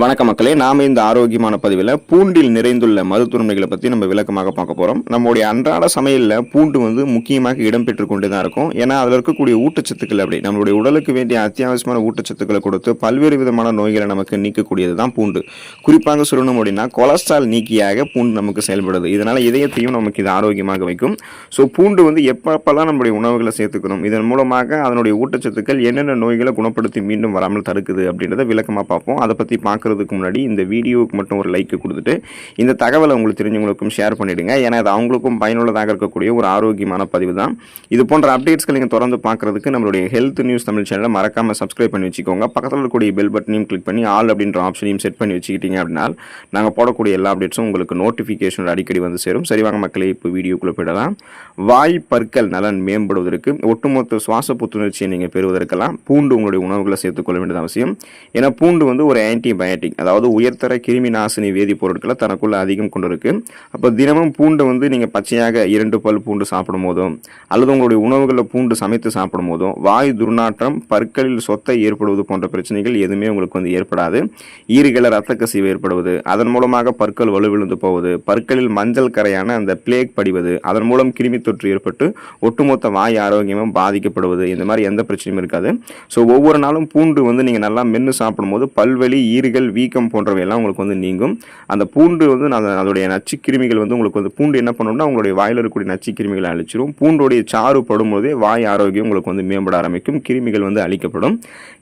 வணக்க மக்களே நாம இந்த ஆரோக்கியமான பதிவில் பூண்டில் நிறைந்துள்ள மருத்துவமைகளை பற்றி நம்ம விளக்கமாக பார்க்க போகிறோம் நம்முடைய அன்றாட சமையலில் பூண்டு வந்து முக்கியமாக இடம்பெற்று கொண்டு தான் இருக்கும். ஏன்னா அதில் இருக்கக்கூடிய ஊட்டச்சத்துக்கள் அப்படி நம்மளுடைய உடலுக்கு வேண்டிய அத்தியாவசியமான ஊட்டச்சத்துக்களை கொடுத்து பல்வேறு விதமான நோய்களை நமக்கு நீக்கக்கூடியது தான் பூண்டு. குறிப்பாக சொல்லணும் அப்படின்னா கொலஸ்ட்ரால் நீக்கியாக பூண்டு நமக்கு செயல்படுது. இதனால் இதயத்தையும் நமக்கு இது ஆரோக்கியமாக வைக்கும். ஸோ பூண்டு வந்து எப்பப்பெல்லாம் நம்முடைய உணவுகளை சேர்த்துக்கணும் இதன் மூலமாக அதனுடைய ஊட்டச்சத்துக்கள் என்னென்ன நோய்களை குணப்படுத்தி மீண்டும் வராமல் தடுக்குது அப்படின்றத விளக்கமாக பார்ப்போம். அதை பற்றி பார்க்க பார்க்குறதுக்கு முன்னாடி இந்த வீடியோவுக்கு மட்டும் ஒரு லைக் கொடுத்துட்டு இந்த தகவலை உங்களுக்கு தெரிஞ்சவங்களுக்கும் ஷேர் பண்ணிவிடுங்க ஏன்னா அது அவங்களுக்கும் பயனுள்ளதாக இருக்கக்கூடிய ஒரு ஆரோக்கியமான பதிவு தான். இது போன்ற அப்டேட்ஸ்களை நீங்கள் தொடர்ந்து பார்க்கறதுக்கு நம்மளுடைய ஹெல்த் நியூஸ் தமிழ் சேனலை மறக்காமல் சப்ஸ்கிரைப் பண்ணி வச்சுக்கோங்க. பக்கத்தில் இருக்கக்கூடிய பெல் பட்டனையும் கிளிக் பண்ணி ஆல் அப்படின்ற ஆப்ஷனையும் செட் பண்ணி வச்சுக்கிட்டீங்க அப்படின்னா நாங்கள் போடக்கூடிய எல்லா அப்டேட்ஸும் உங்களுக்கு நோட்டிஃபிகேஷன் அடிக்கடி வந்து சேரும். சரி வாங்க மக்களே இப்போ வீடியோக்குள்ளே போயிடலாம். வாய் பற்கள் நலன் மேம்படுவதற்கு ஒட்டுமொத்த சுவாச புத்துணர்ச்சியை நீங்கள் பெறுவதற்கெல்லாம் பூண்டு உங்களுடைய உணவுகளை சேர்த்துக்கொள்ள வேண்டியது அவசியம். ஏன்னா பூண்டு வந்து ஒரு ஆன்டிபயோட்டிக் அதாவது உயர்தர கிருமி நாசினி வேதிப்பொருட்களை தனக்குள்ளே அதிகம் கொண்டுருக்கு. அப்போ தினமும் பூண்டை வந்து நீங்கள் பச்சையாக இரண்டு பல் பூண்டு சாப்பிடும் போதும் அல்லது உங்களுடைய உணவுகளில் பூண்டு சமைத்து சாப்பிடும் போதும் வாய் துர்நாற்றம் பற்களில் சொத்தை ஏற்படுவது போன்ற பிரச்சனைகள் எதுவுமே உங்களுக்கு வந்து ஏற்படாது. ஈறுகளை ரத்த கசிவு ஏற்படுவது அதன் மூலமாக பற்கள் வலுவிழுந்து போவது பற்களில் மஞ்சள் கரையான அந்த பிளேக் படிவது அதன் மூலம் கிருமி தொற்று ஏற்பட்டு ஒட்டுமொத்த வாய் ஆரோக்கியமும் பாதிக்கப்படுவது இந்த மாதிரி எந்த பிரச்சனையும் இருக்காது. ஸோ ஒவ்வொரு நாளும் பூண்டு வந்து நீங்கள் நல்லா மென்று சாப்பிடும்போது பல்வெளி ஈறுகள் வீக்கம் போன்றவை எல்லாம் உங்களுக்கு வந்து நீங்கும். அந்த பூண்டு வந்து அதோடைய நச்சு கிருமிகள் வந்து உங்களுக்கு வந்து பூண்டு என்ன பண்ணணும்னா உங்களுடைய வாயில் இருக்கக்கூடிய நச்சு கிருமிகளை அழிச்சிரும். பூண்டுடைய சாறு படும்போதே வாய் ஆரோக்கியம் உங்களுக்கு வந்து மேம்பட ஆரம்பிக்கும். கிருமிகள் வந்து அழிக்கப்படும்.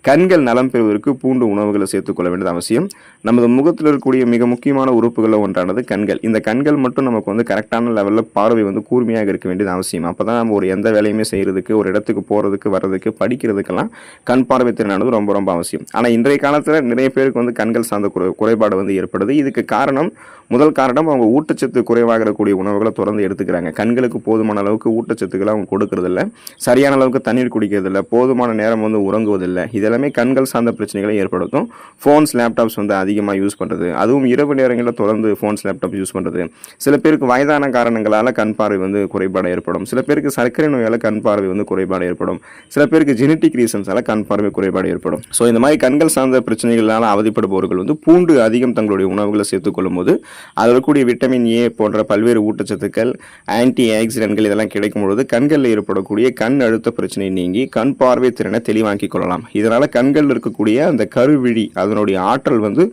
கண்கள் நலம் பெறுவதற்கு பூண்டு உணவுகளை சேர்த்துக்கொள்ள வேண்டியது அவசியம். நமது முகத்தில் இருக்கக்கூடிய மிக முக்கியமான உறுப்புகளில் ஒன்றானது கண்கள். இந்த கண்கள் மட்டும் நமக்கு வந்து கரெக்டான லெவலில் பார்வை வந்து கூர்மையாக இருக்க வேண்டியது அவசியம். அப்போ தான் நம்ம ஒரு எந்த வேலையுமே செய்கிறதுக்கு ஒரு இடத்துக்கு போகிறதுக்கு வர்றதுக்கு படிக்கிறதுக்கெல்லாம் கண் பார்வை திறனானது ரொம்ப ரொம்ப அவசியம். ஆனால் இன்றைய காலத்தில் நிறைய பேருக்கு வந்து கண்கள் சார்ந்த குறை குறைபாடு வந்து ஏற்படுது. இதுக்கு காரணம் முதல் காரணம் அவங்க ஊட்டச்சத்து குறைவாக இருக்கக்கூடிய உணவுகளை தொடர்ந்து எடுத்துக்கிறாங்க. கண்களுக்கு போதுமான அளவுக்கு ஊட்டச்சத்துக்களை அவங்க கொடுக்கறதில்ல. சரியான அளவுக்கு தண்ணீர் குடிக்கிறதில்ல. போதுமான நேரம் வந்து உறங்குவதில்லை. இதெல்லாமே கண்கள் சார்ந்த பிரச்சனைகளை ஏற்படுத்தும். ஃபோன்ஸ் லேப்டாப்ஸ் வந்து அதிகமாக யூஸ் பண்ணுறது அதுவும் இரவு நேரங்களில் தொடர்ந்து ஃபோன்ஸ் லேப்டாப் யூஸ் பண்ணுறது சில பேருக்கு வயதான காரணங்களால் கண் பார்வை வந்து குறைபாடு ஏற்படும். சில பேருக்கு சர்க்கரை நோயால் கண் பார்வை வந்து குறைபாடு ஏற்படும். சில பேருக்கு ஜெனட்டிக் ரீசன்ஸால் கண் பார்வை குறைபாடு ஏற்படும். ஸோ இந்த மாதிரி கண்கள் சார்ந்த பிரச்சனைகளால் அவதிப்படுபவர் அவதிப்படுபவர்கள் வந்து பூண்டு அதிகம் தங்களுடைய உணவுகளை சேர்த்துக்கொள்ளும் போது அதில் இருக்கக்கூடிய விட்டமின் ஏ போன்ற பல்வேறு ஊட்டச்சத்துக்கள் ஆன்டி ஆக்சிடென்ட்கள் இதெல்லாம் கிடைக்கும் பொழுது கண்களில் ஏற்படக்கூடிய கண் அழுத்த பிரச்சனை நீங்கி கண் பார்வை திறனை தெளிவாக்கிக் கொள்ளலாம். இதனால் கண்களில் இருக்கக்கூடிய அந்த கருவிழி அதனுடைய ஆற்றல் வந்து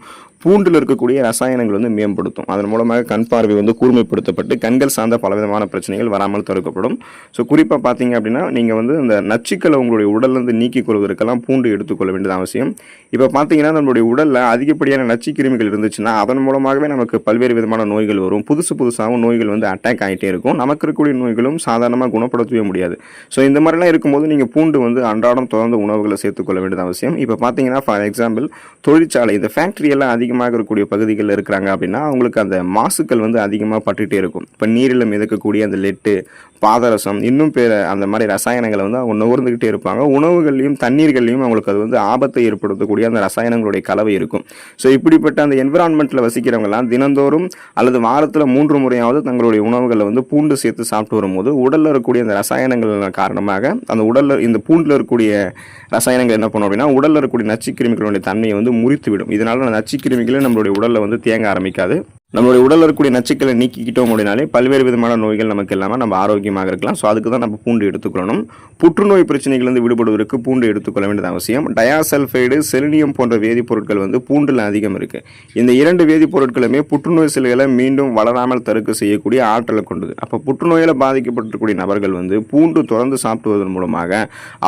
பூண்டில் இருக்கக்கூடிய ரசாயனங்கள் வந்து மேம்படுத்தும். அதன் மூலமாக கண் பார்வை வந்து கூர்மைப்படுத்தப்பட்டு கண்கள் சார்ந்த பலவிதமான பிரச்சனைகள் வராமல் தடுக்கப்படும். ஸோ குறிப்பாக பார்த்தீங்க அப்படின்னா நீங்கள் வந்து இந்த நச்சுக்களை உங்களுடைய உடல்லேருந்து நீக்கிக் கொள்வதற்கெல்லாம் பூண்டு எடுத்துக்கொள்ள வேண்டியது அவசியம். இப்போ பார்த்தீங்கன்னா நம்மளுடைய உடலில் அதிகப்படியான நச்சு கிருமிகள் இருந்துச்சுன்னா அதன் மூலமாகவே நமக்கு பல்வேறு விதமான நோய்கள் வரும். புதுசு புதுசாகவும் நோய்கள் வந்து அட்டாக் ஆகிட்டே இருக்கும். நமக்கு இருக்கக்கூடிய நோய்களும் சாதாரணமாக குணப்படுத்தவே முடியாது. ஸோ இந்த மாதிரிலாம் இருக்கும்போது நீங்கள் பூண்டு வந்து அன்றாடம் தொடர்ந்து உணவுகளை சேர்த்துக்கொள்ள வேண்டியது அவசியம். இப்போ பார்த்தீங்கன்னா ஃபார் எக்ஸாம்பிள் தொழிற்சாலை இந்த ஃபேக்ட்ரி எல்லாம் அதிகமாக இருக்கக்கூடிய பகுதிகளில் இருக்கிறாங்க அப்படின்னா அவங்களுக்கு அந்த மாசுக்கள் வந்து அதிகமாக பட்டுகிட்டே இருக்கும். இப்போ நீரில் மிதக்கக்கூடிய அந்த லெட்டு பாதரசம் இன்னும் பேர் அந்த மாதிரி ரசாயனங்களை வந்து அவங்க நுகர்ந்துக்கிட்டே இருப்பாங்க. உணவுகள்லையும் தண்ணீர்கள்லையும் அவங்களுக்கு அது வந்து ஆபத்தை ஏற்படுத்தக்கூடிய அந்த ரசாயனங்களுடைய கலவை இருக்கும். ஸோ இப்படிப்பட்ட அந்த என்விரான்மெண்ட்டில் வசிக்கிறவங்கலாம் தினந்தோறும் அல்லது வாரத்தில் மூன்று முறையாவது தங்களுடைய உணவுகளை வந்து பூண்டு சேர்த்து சாப்பிட்டு வரும்போது உடலில் இருக்கக்கூடிய அந்த ரசாயனங்கள் காரணமாக அந்த உடலில் இந்த பூண்டில் இருக்கக்கூடிய ரசாயனங்கள் என்ன பண்ணும் அப்படின்னா உடலில் இருக்கக்கூடிய நச்சு கிருமிகளுடைய தன்மையை வந்து முறித்து விடும் இதனால் நச்சு கிருமிகளை நம்மளுடைய உடலில் வந்து தேங்க ஆரம்பிக்காது. நம்மளுடைய உடலில் இருக்கக்கூடிய நச்சுக்களை நீக்கிக்கிட்டோம் அப்படின்னாலே பல்வேறு விதமான நோய்கள் நமக்கு இல்லாமல் நம்ம ஆரோக்கியமாக இருக்கலாம். ஸோ அதுக்கு தான் நம்ம பூண்டு எடுத்துக்கொள்ளணும். புற்றுநோய் பிரச்சனைகளிலிருந்து விடுபடுவதற்கு பூண்டு எடுத்துக்கொள்ள வேண்டியது அவசியம். டயாசல்ஃபைடு செலினியம் போன்ற வேதிப்பொருட்கள் வந்து பூண்டில் அதிகம் இருக்குது இந்த இரண்டு வேதிப்பொருட்களுமே புற்றுநோய் செல்களை மீண்டும் வளராமல் தடுக்க செய்யக்கூடிய ஆற்றலை கொண்டது. அப்போ புற்றுநோயில் பாதிக்கப்பட்டிருக்கக்கூடிய நபர்கள் வந்து பூண்டு தொடர்ந்து சாப்பிடுவதன் மூலமாக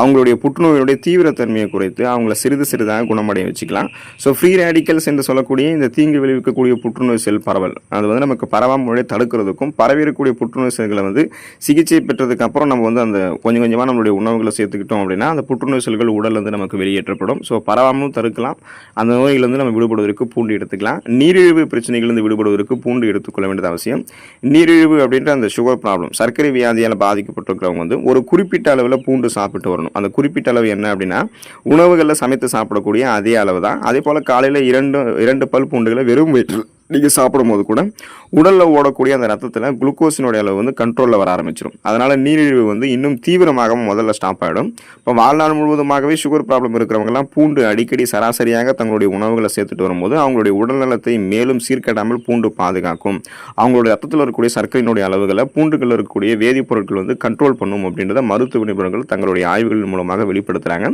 அவங்களுடைய புற்றுநோயுடைய தீவிரத்தன்மையை குறைத்து அவங்கள சிறிது சிறிதாக குணமடைய வச்சுக்கலாம். ஸோ ஃப்ரீ ரேடிக்கல்ஸ் என்று சொல்லக்கூடிய இந்த தீங்கு விளைவிக்கக்கூடிய புற்றுநோய் செல் பரவல். அது வந்து நமக்கு பரவாமல் தடுக்கிறதுக்கும் பரவி இருக்கக்கூடிய புற்றுநோய் செல்களை வந்து சிகிச்சை பெற்றதுக்கு அப்புறம் நம்ம வந்து அந்த கொஞ்சம் கொஞ்சமாக நம்மளுடைய உணவுகளை சேர்த்துக்கிட்டோம் அப்படின்னா அந்த புற்றுநோய் செல்கள் உடல்ல இருந்து நமக்கு வெளியேற்றப்படும். ஸோ பரவாமலும் தடுக்கலாம். அந்த நோய்களிலிருந்து நம்ம விடுபடுவதற்கு பூண்டு எடுத்துக்கலாம். நீரிழிவு பிரச்சனைகளிலிருந்து விடுபடுவதற்கு பூண்டு எடுத்துக்கொள்ள வேண்டியது அவசியம். நீரிழிவு அப்படின்ற அந்த சுகர் ப்ராப்ளம் சர்க்கரை வியாதியால் பாதிக்கப்பட்டிருக்கிறவங்க வந்து ஒரு குறிப்பிட்ட அளவில் பூண்டு சாப்பிட்டு வரணும். அந்த குறிப்பிட்ட அளவு என்ன அப்படின்னா உணவுகளில் சமைத்து சாப்பிடக்கூடிய அதே அளவு தான் அதே போல் காலையில் இரண்டு இரண்டு பல் பூண்டுகளை வெறும் வயிற்றில் நீங்கள் சாப்பிடும்போது கூட உடலில் ஓடக்கூடிய அந்த ரத்தத்தில் குளுக்கோஸினுடைய அளவு வந்து கண்ட்ரோலில் வர ஆரம்பிச்சிடும் அதனால் நீரிழிவு வந்து இன்னும் தீவிரமாக முதல்ல ஸ்டாப் ஆகிடும் இப்போ வாழ்நாள் முழுவதுமாகவே சுகர் ப்ராப்ளம் இருக்கிறவங்கலாம் பூண்டு அடிக்கடி சராசரியாக தங்களுடைய உணவுகளை சேர்த்துட்டு வரும்போது அவங்களுடைய உடல்நலத்தை மேலும் சீர்கட்டாமல் பூண்டு பாதுகாக்கும். அவங்களுடைய ரத்தத்தில் இருக்கக்கூடிய சர்க்கரையினுடைய அளவுகளை பூண்டுகளில் இருக்கக்கூடிய வேதிப்பொருட்கள் வந்து கண்ட்ரோல் பண்ணும் அப்படின்றத மருத்துவ நிபுணர்கள் தங்களுடைய ஆய்வுகள் மூலமாக வெளிப்படுத்துகிறாங்க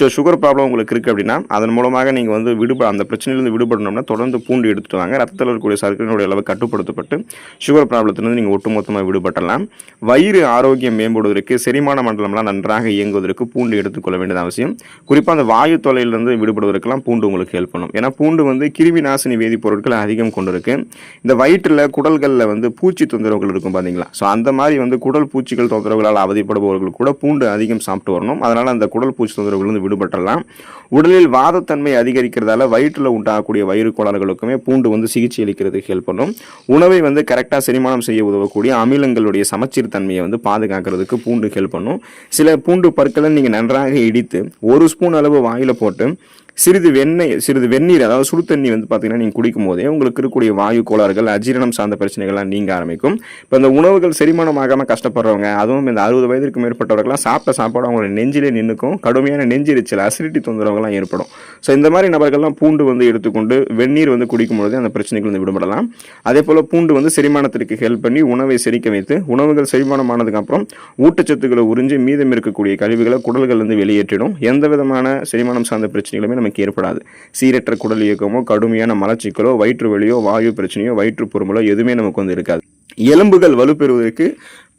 ஸோ சுகர் ப்ராப்ளம் உங்களுக்கு இருக்குது அப்படின்னா அதன் மூலமாக நீங்கள் வந்து விடுப அந்த பிரச்சனையிலிருந்து விடுபடணும்னா தொடர்ந்து பூண்டு எடுத்துட்டு வாங்க. ரத்தத்தில் இருக்கக்கூடிய சர்க்கரையினுடைய அளவு கட்டுப்படுத்தப்பட்டு சுகர் ப்ராப்ளத்திலிருந்து நீங்கள் ஒட்டுமொத்தமாக விடுபட்டலாம் வயிறு ஆரோக்கியம் மேம்படுவதற்கு செரிமான மண்டலம்லாம் நன்றாக இயங்குவதற்கு பூண்டு எடுத்துக்கொள்ள வேண்டியது அவசியம். குறிப்பாக அந்த வாயு தொலையிலிருந்து விடுபடுவதற்கெல்லாம் பூண்டு உங்களுக்கு ஹெல்ப் பண்ணும். ஏன்னா பூண்டு வந்து கிருமி நாசினி வேதிப்பொருட்கள் அதிகம் கொண்டிருக்கு. இந்த வயிற்றில் குடல்களில் வந்து பூச்சி தொந்தரவுகள் இருக்கும் பார்த்தீங்களா ஸோ அந்த மாதிரி வந்து குடல் பூச்சிகள் தொந்தரவுகளால் அவதிப்படுபவர்கள் கூட பூண்டு அதிகம் சாப்பிட்டு வரணும். அதனால் அந்த குடல் பூச்சி தொந்தரவுகளிலிருந்து விடுபட்டலாம் உடலில் வாதத்தன்மை அதிகரிக்கிறதால வயிற்றில் உண்டாகக்கூடிய வயிறு கோளாறுகளுக்குமே பூண்டு வந்து சிகிச்சை அளிக்கிறதுக்கு ஹெல்ப் பண்ணும். உணவை வந்து கரெக்டாக செரிமானம் செய்ய உதவக்கூடிய அமிலங்களுடைய சமச்சீர் தன்மையை வந்து பாதுகாக்கிறதுக்கு பூண்டு ஹெல்ப் பண்ணும். சில பூண்டு பற்களை நீங்கள் நன்றாக இடித்து ஒரு ஸ்பூன் அளவு வாயில் போட்டு சிறிது வெண்ணெய் சிறிது வெந்நீர் அதாவது சுடு தண்ணி வந்து பார்த்தீங்கன்னா நீங்கள் குடிக்கும் போதே உங்களுக்கு இருக்கக்கூடிய வாயு கோளாறுகள் அஜீரணம் சார்ந்த பிரச்சனைகள்லாம் நீங்க ஆரம்பிக்கும். இப்போ இந்த உணவுகள் செரிமானம் ஆகாமல் கஷ்டப்படுறவங்க அதுவும் இந்த அறுபது வயதிற்கு மேற்பட்டவர்கள்லாம் சாப்பிட்ட சாப்பாடு அவங்களோட நெஞ்சிலே நின்றுக்கும் கடுமையான நெஞ்சிரிச்சல் அசிடிட்டி தொந்தரவுகள்லாம் ஏற்படும். ஸோ இந்த மாதிரி நபர்கள்லாம் பூண்டு வந்து எடுத்துக்கொண்டு வெந்நீர் வந்து குடிக்கும் பொழுது அந்த பிரச்சனைகள் வந்து விடுபடலாம். அதே போல் பூண்டு வந்து செரிமானத்திற்கு ஹெல்ப் பண்ணி உணவை செரிக்க வைத்து உணவுகள் செரிமானமானதுக்கு அப்புறம் ஊட்டச்சத்துக்களை உறிஞ்சி மீதம் இருக்கக்கூடிய கழிவுகளை குடல்கள் வந்து வெளியேற்றிடும். எந்த விதமான செரிமானம் சார்ந்த பிரச்சனைகளுமே நமக்கு ஏற்படாது. சீரற்ற குடல் இயக்கமோ கடுமையான மலச்சிக்கலோ வயிற்று வலியோ வாயு பிரச்சனையோ வயிற்று பொறுமலோ எதுவுமே நமக்கு வந்து இருக்காது. எலும்புகள் வலுப்பெறுவதற்கு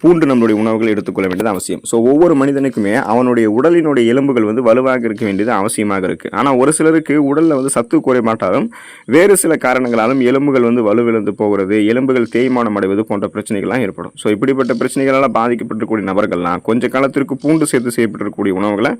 பூண்டு நம்மளுடைய உணவுகள் எடுத்துக்கொள்ள வேண்டியது அவசியம். ஸோ ஒவ்வொரு மனிதனுக்குமே அவனுடைய உடலினுடைய எலும்புகள் வந்து வலுவாக இருக்க வேண்டியது அவசியமாக இருக்குது ஆனால் ஒரு சிலருக்கு உடலில் வந்து சத்து குறைபாட்டாலும் வேறு சில காரணங்களாலும் எலும்புகள் வந்து வலுவிழந்து போகிறது எலும்புகள் தேய்மானம் அடைவது போன்ற பிரச்சனைகள்லாம் ஏற்படும். ஸோ இப்படிப்பட்ட பிரச்சனைகளால் பாதிக்கப்பட்டிருக்கக்கூடிய நபர்கள்லாம் கொஞ்ச காலத்திற்கு பூண்டு சேர்த்து செய்யப்பட்டிருக்கக்கூடிய உணவுகளை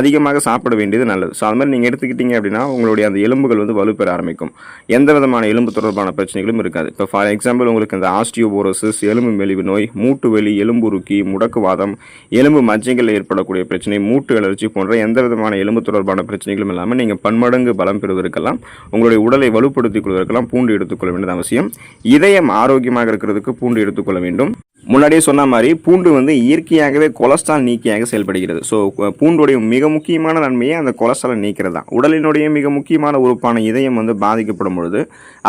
அதிகமாக சாப்பிட வேண்டியது நல்லது. ஸோ அது மாதிரி நீங்கள் எடுத்துக்கிட்டீங்க அப்படின்னா உங்களுடைய அந்த எலும்புகள் வந்து வலுப்பெற ஆரம்பிக்கும். எந்த விதமான எலும்பு தொடர்பான பிரச்சனைகளும் இருக்காது. இப்போ ஃபார் எக்ஸாம்பிள் உங்களுக்கு இந்த ஆஸ்டியோபோரோசிஸ் எலும்பு மெலிவு நோய் மூட்டு வலி எலும்புருக்கி முடக்குவாதம் எலும்பு மஜ்ஜைகள் ஏற்படக்கூடிய பிரச்சனை மூட்டு அலர்ஜி போன்ற எந்த விதமான எலும்பு தொடர்பான பிரச்சனைகளும் இல்லாமல் நீங்கள் பன்மடங்கு பலம் பெறுவதற்கெல்லாம் உங்களுடைய உடலை வலுப்படுத்திக் கொள்வதற்கெல்லாம் பூண்டு எடுத்துக்கொள்ள வேண்டியது அவசியம். இதயம் ஆரோக்கியமாக இருக்கிறதுக்கு பூண்டு எடுத்துக்கொள்ள வேண்டும். முன்னாடியே சொன்ன மாதிரி பூண்டு வந்து இயற்கையாகவே கொலஸ்ட்ரால் நீக்கியாக செயல்படுகிறது. ஸோ பூண்டுடைய மிக முக்கியமான நன்மையே அந்த கொலஸ்ட்ராலை நீக்கிறது தான். உடலினுடைய மிக முக்கியமான உறுப்பான இதயம் வந்து பாதிக்கப்படும் பொழுது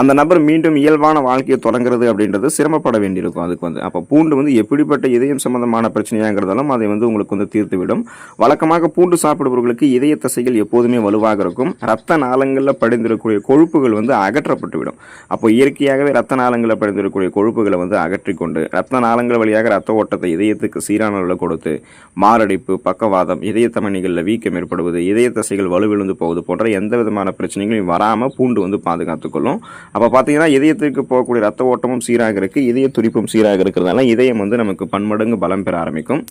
அந்த நபர் மீண்டும் இயல்பான வாழ்க்கையை தொடங்குறது அப்படின்றது சிரமப்பட வேண்டியிருக்கும் அதுக்கு வந்து. அப்போ பூண்டு வந்து எப்படிப்பட்ட இதயம் சம்பந்தமான பிரச்சனையாங்கிறதாலும் அதை வந்து உங்களுக்கு வந்து தீர்த்துவிடும். வழக்கமாக பூண்டு சாப்பிடுபவர்களுக்கு இதய தசைகள் எப்போதுமே வலுவாக இருக்கும். ரத்த நாளங்களில் படிந்திருக்கக்கூடிய கொழுப்புகள் வந்து அகற்றப்பட்டுவிடும். அப்போ இயற்கையாகவே ரத்த நாளங்களில் படிந்திருக்கக்கூடிய கொழுப்புகளை வந்து அகற்றிக்கொண்டு ரத்த நாளங்கள் வழியாக ரத்த ஓட்டத்தை இதயத்துக்கு சீரான அளவில் கொடுத்து மாரடைப்பு பக்கவாதம் இதய தமணிகளில் வீக்கம் ஏற்படுவது இதய தசைகள் வலுவிழுந்து போவது போன்ற எந்த விதமான பிரச்சனைகளையும் வராமல் பூண்டு வந்து பாதுகாத்துக்கொள்ளும் அப்போ பார்த்தீங்கன்னா இதயத்துக்கு போகக்கூடிய ரத்த ஓட்டமும் சீராக இருக்கு இதய துடிப்பும் சீராக இருக்கிறதால இதயம் வந்து நமக்கு பன்மடங்கு பலம் பெற ஆரம்பிக்கும்.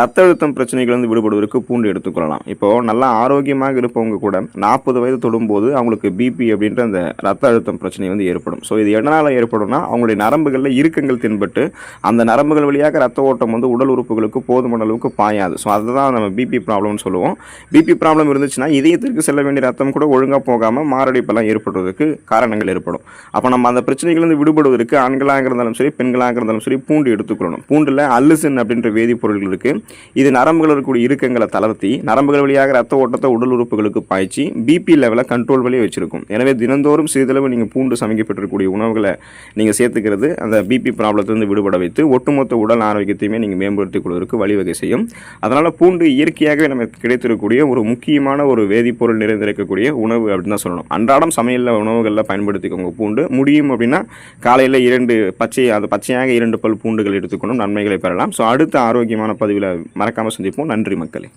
ரத்த அழுத்தம் பிரச்சனைகள் வந்து விடுபடுவதற்கு பூண்டு எடுத்துக்கொள்ளலாம் இப்போ நல்லா ஆரோக்கியமாக இருப்பவங்க கூட நாற்பது வயது தொடும்போது அவங்களுக்கு பிபி அப்படின்ற அந்த ரத்த அழுத்தம் பிரச்சனை வந்து ஏற்படும். ஸோ இது எதனால் ஏற்படும்னா அவங்களுடைய நரம்புகளில் இறுக்கங்கள் தென்பட்டு அந்த நரம்புகள் வழியாக ரத்த ஓட்டம் வந்து உடல் உறுப்புகளுக்கு போதுமான அளவுக்கு பாயாது. ஸோ அதுதான் நம்ம பிபி ப்ராப்ளம்னு சொல்லுவோம். பிபி ப்ராப்ளம் இருந்துச்சுன்னா இதயத்திற்கு செல்ல வேண்டிய ரத்தம் கூட ஒழுங்காக போகாமல் மாரடைப்பெல்லாம் ஏற்படுவதற்கு காரணங்கள் ஏற்படும். அப்போ நம்ம அந்த பிரச்சனைகளிலிருந்து விடுபடுவதற்கு ஆண்களாக இருந்தாலும் சரி பெண்களாக இருந்தாலும் சரி பூண்டு எடுத்துக்கொள்ளணும். பூண்டில் அல்லுசின் அப்படின்ற வேதிப்பொருட்கள் இருக்குது இது நரம்புகள் இருக்கக்கூடிய இறுக்கங்களை தளர்த்தி நரம்புகள் வழியாக ரத்த ஓட்டத்தை உடல் உறுப்புகளுக்கு பாய்ச்சி பிபி லெவலை கண்ட்ரோல் வழியே வச்சிருக்கும். எனவே தினந்தோறும் சிறிதளவு நீங்கள் பூண்டு சமைக்கப்பட்டிருக்கக்கூடிய உணவுகளை நீங்கள் சேர்த்துக்கிறது அந்த பிபி ப்ராப்ளத்திலிருந்து விடுபட வைத்து ஒட்டுமொத்த உடல் ஆரோக்கியத்தையுமே நீங்கள் மேம்படுத்திக் கொள்வதற்கு வழிவகை செய்யும். அதனால் பூண்டு இயற்கையாகவே நமக்கு கிடைத்திருக்கக்கூடிய ஒரு முக்கியமான ஒரு வேதிப்பொருள் நிறைந்திருக்கக்கூடிய உணவு அப்படின்னு தான் சொல்லணும். அன்றாடம் சமையலில் உணவுகளில் பயன்படுத்திக்கோங்க பூண்டு. முடியும் அப்படின்னா காலையில் இரண்டு பச்சை அது பச்சையாக இரண்டு பல் பூண்டுகள் எடுத்துக்கொண்டும் நன்மைகளை பெறலாம். ஸோ அடுத்த ஆரோக்கியமான பதிவில் மறக்காமல் சந்திப்போம். நன்றி மக்களே.